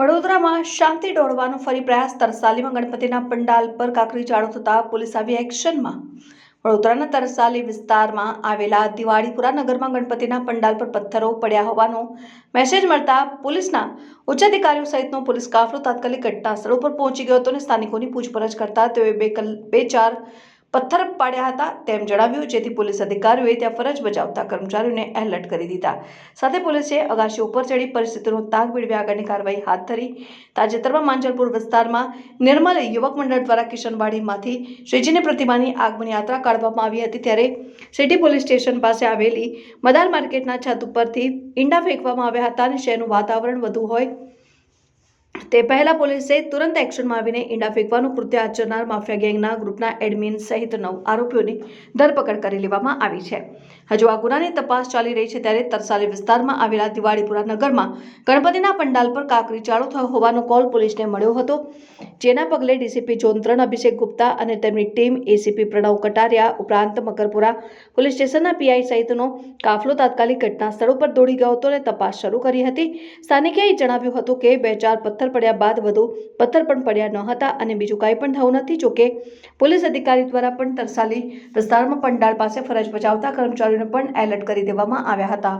વડોદરામાં શાંતિ દોડવાનો ફરી પ્રયાસ તરસાલીમાં ગણપતિના પંડાલ પર કાકરી ચાળો થતાં પોલીસ આવી એક્શનમાં. વડોદરાના તરસાલી વિસ્તારમાં આવેલા દિવાળીપુરા નગરમાં ગણપતિના પંડાલ પર પથ્થરો પડ્યા હોવાનો મેસેજ મળતા પોલીસના ઉચ્ચ અધિકારીઓ સહિતનો પોલીસ કાફલો તાત્કાલિક ઘટના સ્થળ ઉપર પહોંચી ગયો હતો અને સ્થાનિકોની પૂછપરછ કરતા તેઓએ બે બે ચાર પથ્થર પાડ્યા હતા તેમ જણાવ્યું. જેથી પોલીસ અધિકારીઓએ ત્યાં ફરજ બજાવતા કર્મચારીઓને એલર્ટ કરી દીધા. સાથે પોલીસે અગાશી ઉપર ચડી પરિસ્થિતિનો તાગ મેળવી આગળની કાર્યવાહી હાથ ધરી. તાજેતરમાં માંજલપુર વિસ્તારમાં નિર્મલ યુવક મંડળ દ્વારા કિશનવાડીમાંથી શ્રીજીની પ્રતિમાની આગમન યાત્રા કાઢવામાં આવી હતી ત્યારે સિટી પોલીસ સ્ટેશન પાસે આવેલી મદાર માર્કેટના છત ઉપરથી ઈંડા ફેંકવામાં આવ્યા હતા અને શહેરનું વાતાવરણ વધુ હોય તે પહેલા પોલીસે તુરંત એક્શનમાં આવીને ઈંડા ફેંકવાનું કૃત્ય આચરનાર માફિયા ગેંગના ગ્રુપના એડમિન સહિત નવ આરોપીઓની ધરપકડ કરી લેવામાં આવી છે. હજુ આ ગુનાની તપાસ ચાલી રહી છે ત્યારે તરસાલી વિસ્તારમાં આવેલા દિવાળીપુરા નગરમાં ગણપતિના પંડાલ પર કાકરી ચાળો થયો હોવાનો કોલ પોલીસને મળ્યો હતો. જેના પગલે ડીસીપી ઝોન ત્રણ અભિષેક ગુપ્તા અને તેમની ટીમ એસીપી પ્રણવ કટારિયા ઉપરાંત મકરપુરા પોલીસ સ્ટેશનના પીઆઈ સહિતનો કાફલો તાત્કાલિક ઘટના સ્થળ પર દોડી ગયો હતો અને તપાસ શરૂ કરી હતી. સ્થાનિકે જણાવ્યું હતું કે બે ચાર પથ્થર પડ્યા બાદ વધુ પથ્થર પણ પડ્યા ન હતા અને બીજું કાંઈ પણ થયું નથી જોકે પોલીસ અધિકારી દ્વારા પણ તરસાલી વિસ્તારમાં પંડાળ પાસે ફરજ બજાવતા કર્મચારીઓને પણ એલર્ટ કરી દેવામાં આવ્યા હતા.